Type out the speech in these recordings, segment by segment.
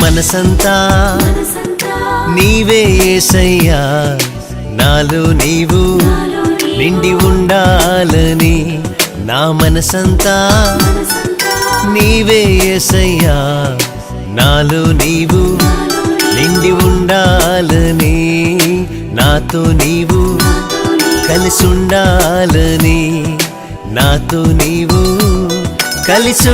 మనసంతా. నీవే ఏసయ్యా నాలో నీవు నిండి ఉండాలని నా మనసంతా. నీవే ఏసయ్యా నాలో నీవు నిండి ఉండాలని నాతో నీవు కలిసి ఉండాలని నాతో నీవు కలిసి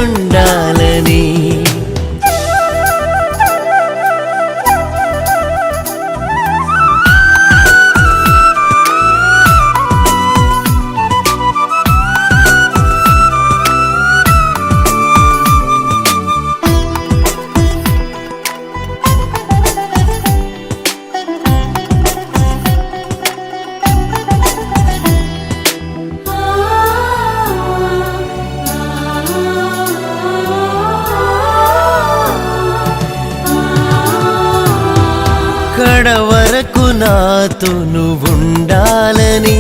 అక్కడ వరకు నాతో నువ్వుండాలని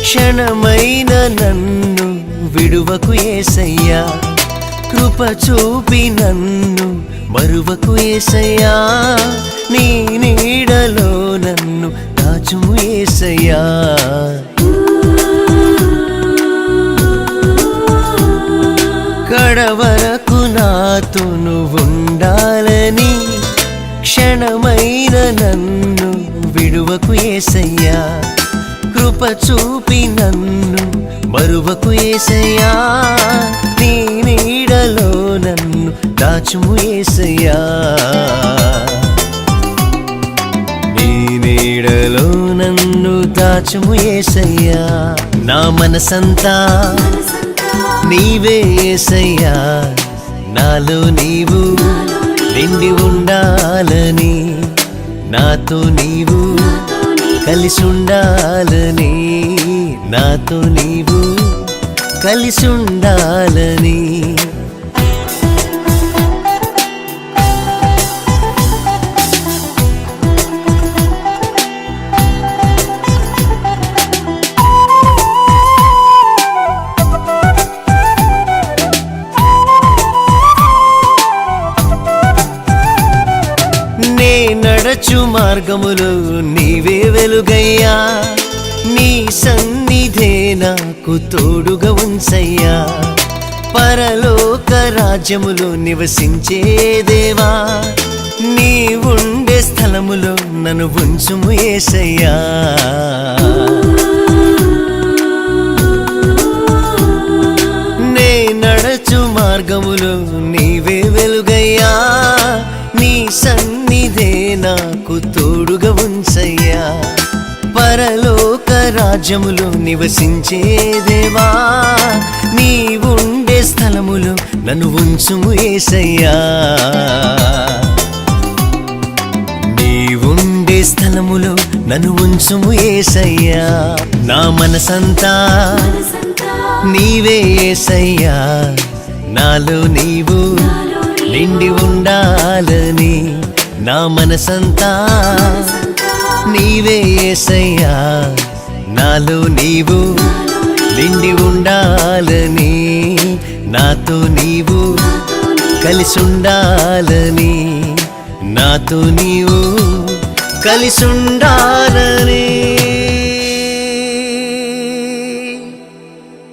క్షణమైన నన్ను విడువకు ఏసయ్యా. కృప చూపి నన్ను మరువకు ఏసయ్యా. నీ నీడలో నన్ను దాచుము ఏసయ్యా. కడవరకు నాతో నువ్వుండాలని క్షణమై నన్ను విడువకు ఏసయ్యా. కృప చూపి నన్ను మరువకు ఏసయ్యా. నీ నీడలో నన్ను దాచుము ఏసయ్యా. నీ నీడలో నన్ను దాచుము ఏసయ్యా. నా మనసంతా నీవే ఏసయ్యా. నాలో నీవు నిండి ఉండా. నాతో నీవు కలిసి ఉండాలని నాతో నీవు కలిసి నడచు మార్గములు నీవే వెలుగయ్యా. నీ సన్నిధే నాకు తోడుగా ఉంచయ్యా. పరలోక రాజ్యములో నివసించే దేవా. నీ ఉండే స్థలములో నన్ను ఉంచుము ఏసయ్యా. పరలోక రాజ్యములో నివసించే దేవా నీ ఉండే స్థలములో నన్ను ఉంచుము ఏసయ్యా. నీ ఉండే స్థలములో నన్ను ఉంచుము ఏసయ్యా. నా మనసంతా నీవే ఏసయ్యా. నాలో నీవు నిండి ఉండాలని నా మనసంతా నీవే ఏసయ్యా. నాలో నీవు నిండి ఉండాలని. నాతో నీవు కలిసి ఉండాలని. నాతో నీవు కలిసి ఉండాలని.